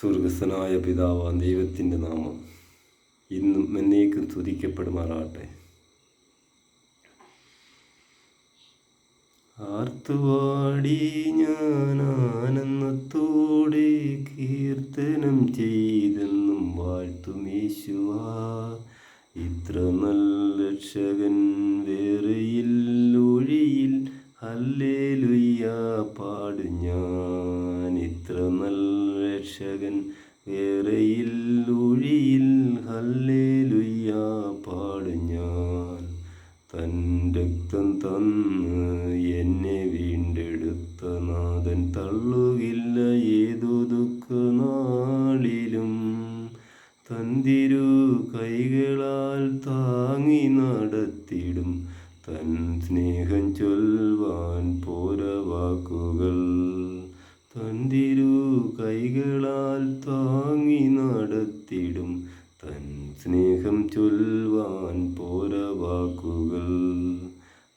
സ്വർഗസ്വനായ പിതാവ ദൈവത്തിന്റെ നാമം ഇന്നും എന്നേക്കും തുതിക്കപ്പെടുമാറാകട്ടെ ആർത്തുവാടി ഞാൻ കീർത്തനം ചെയ്തെന്നും വാഴ്ത്തുമേശുവാ ഇത്ര നല്ല രക്ഷകൻ വേറെയിൽ ഒഴിയിൽ പാടു തൻ രക്തം തന്ന് എന്നെ വീണ്ടെടുത്ത നാഥൻ തള്ളുകില്ല ഏതു ദുഃഖനാളിലും. തന്തിരു കൈകളാൽ താങ്ങി നടത്തിടും തൻ സ്നേഹം ചൊൽവാൻ പോര വാക്കുകൾ. തന്തിരു കൈകളാൽ താങ്ങി നടത്തിടും തൻ സ്നേഹം പോര വാക്കുകൾ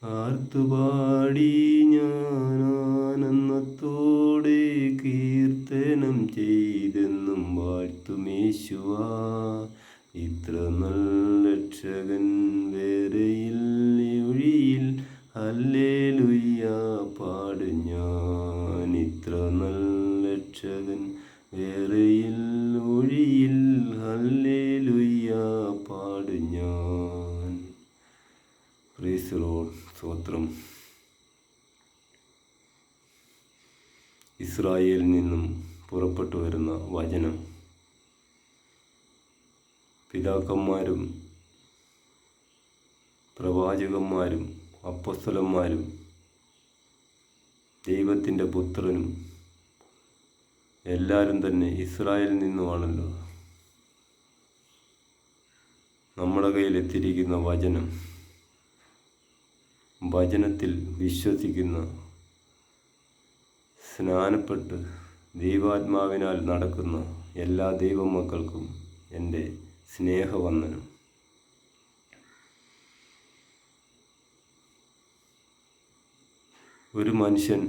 ആർത്തുപാടി ഞാൻ കീർത്തനം ചെയ്തെന്നും വാഴ്ത്തുമേശുവാ. ഇത്ര നല്ല രക്ഷകൻ വേറെയിൽ ഒഴിയിൽ ഹല്ലേലുയ്യ പാടു ഞാൻ. ഇത്ര നല്ല രക്ഷകൻ വേറെയിൽ സ്തോത്രം ഇസ്രായേലിൽ നിന്നും പുറപ്പെട്ടു വരുന്ന വചനം. പിതാക്കന്മാരും പ്രവാചകന്മാരും അപ്പസ്തലന്മാരും ദൈവത്തിന്റെ പുത്രനും എല്ലാവരും തന്നെ ഇസ്രായേലിൽ നിന്നുമാണല്ലോ. നമ്മുടെ കയ്യിലെത്തിയിരിക്കുന്ന വചനം. വചനത്തിൽ വിശ്വസിക്കുന്ന സ്നാനപ്പെട്ട് ദൈവാത്മാവിനാൽ നടക്കുന്ന എല്ലാ ദൈവമക്കൾക്കും എന്റെ സ്നേഹവന്ദനം. ഒരു മനുഷ്യൻ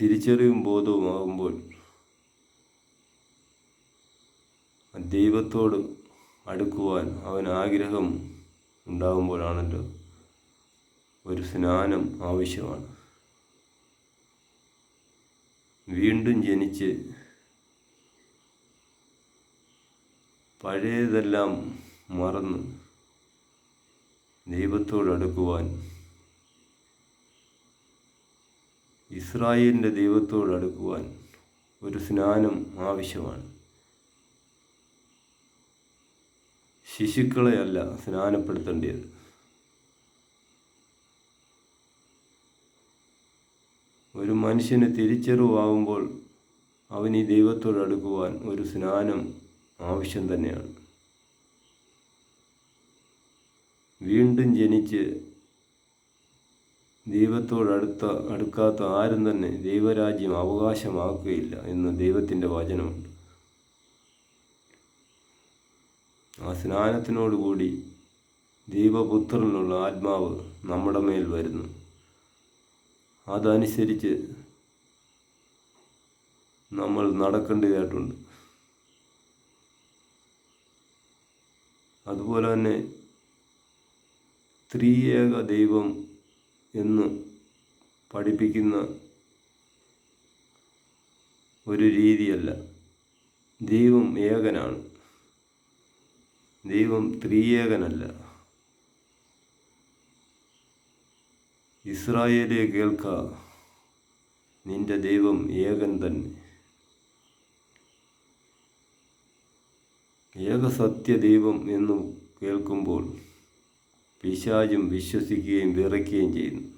തിരിച്ചറിവും ബോധവുമാകുമ്പോൾ ദൈവത്തോട് അടുക്കുവാൻ അവൻ ആഗ്രഹം ഉണ്ടാകുമ്പോഴാണല്ലോ ഒരു സ്നാനം ആവശ്യമാണ്. വീണ്ടും ജനിച്ച് പഴയതെല്ലാം മറന്ന് ദൈവത്തോടടുക്കുവാൻ ഇസ്രായേലിന്റെ ദൈവത്തോടടുക്കുവാൻ ഒരു സ്നാനം ആവശ്യമാണ്. ശിശുക്കളെയല്ല സ്നാനപ്പെടുത്തേണ്ടത്. ഒരു മനുഷ്യന് തിരിച്ചറിവാകുമ്പോൾ അവൻ ഈ ദൈവത്തോട് അടുക്കുവാൻ ഒരു സ്നാനം ആവശ്യം തന്നെയാണ്. വീണ്ടും ജനിച്ച് ദൈവത്തോട് അടുത്ത അടുക്കാത്ത ആരും തന്നെ ദൈവരാജ്യം അവകാശമാക്കുകയില്ല എന്ന് ദൈവത്തിന്റെ വചനമുണ്ട്. ആ സ്നാനത്തിനോടുകൂടി ദൈവപുത്രനുള്ള ആത്മാവ് നമ്മുടെ മേൽ വരുന്നു. അതനുസരിച്ച് നമ്മൾ നടക്കേണ്ടതായിട്ടുണ്ട്. അതുപോലെ തന്നെ ത്രിയേക ദൈവം എന്ന് പഠിപ്പിക്കുന്ന ഒരു രീതിയല്ല. ദൈവം ഏകനാണ്. ദൈവം ത്രിയേകനല്ല. ഇസ്രായേലെ കേൾക്ക നിന്റെ ദൈവം ഏകൻ തന്നെ. ഏകസത്യ ദൈവം എന്ന് കേൾക്കുമ്പോൾ പിശാചും വിശ്വസിക്കുകയും വിറയ്ക്കുകയും ചെയ്യുന്നു.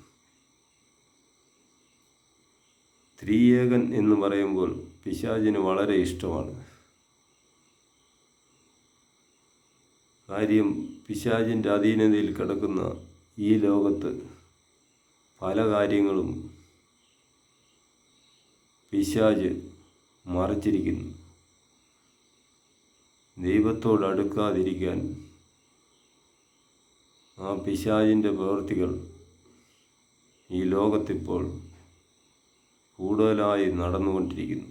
ത്രിയേകൻ എന്ന് പറയുമ്പോൾ പിശാചിന് വളരെ ഇഷ്ടമാണ്. കാര്യം പിശാചിന്റെ അധീനതയിൽ കിടക്കുന്ന ഈ ലോകത്ത് പല കാര്യങ്ങളും പിശാജ് മറച്ചിരിക്കുന്നു. ദൈവത്തോട് അടുക്കാതിരിക്കാൻ ആ പിശാചിന്റെ പ്രവൃത്തികൾ ഈ ലോകത്തിപ്പോൾ കൂടുതലായി നടന്നുകൊണ്ടിരിക്കുന്നു.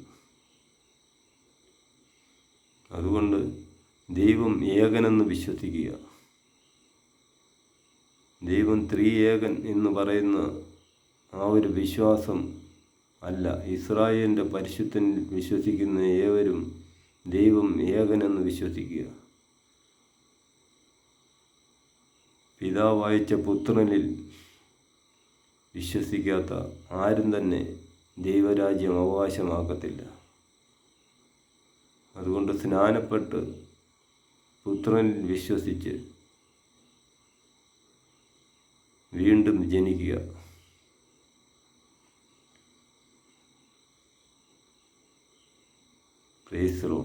അതുകൊണ്ട് ദൈവം ഏകനെന്ന് വിശ്വസിക്കുക. ദൈവം ത്രിയേകൻ എന്ന് പറയുന്ന ആ ഒരു വിശ്വാസം അല്ല. ഇസ്രായേലിന്റെ പരിശുദ്ധനിൽ വിശ്വസിക്കുന്ന ഏവരും ദൈവം ഏകനെന്ന് വിശ്വസിക്കുക. പിതാവായിച്ച പുത്രനിൽ വിശ്വസിക്കാത്ത ആരും തന്നെ ദൈവരാജ്യം അവകാശമാക്കത്തില്ല. അതുകൊണ്ട് സ്നാനപ്പെട്ട് പുത്രനിൽ വിശ്വസിച്ച് വീണ്ടും ജനിക്കുക. പ്രേസറോ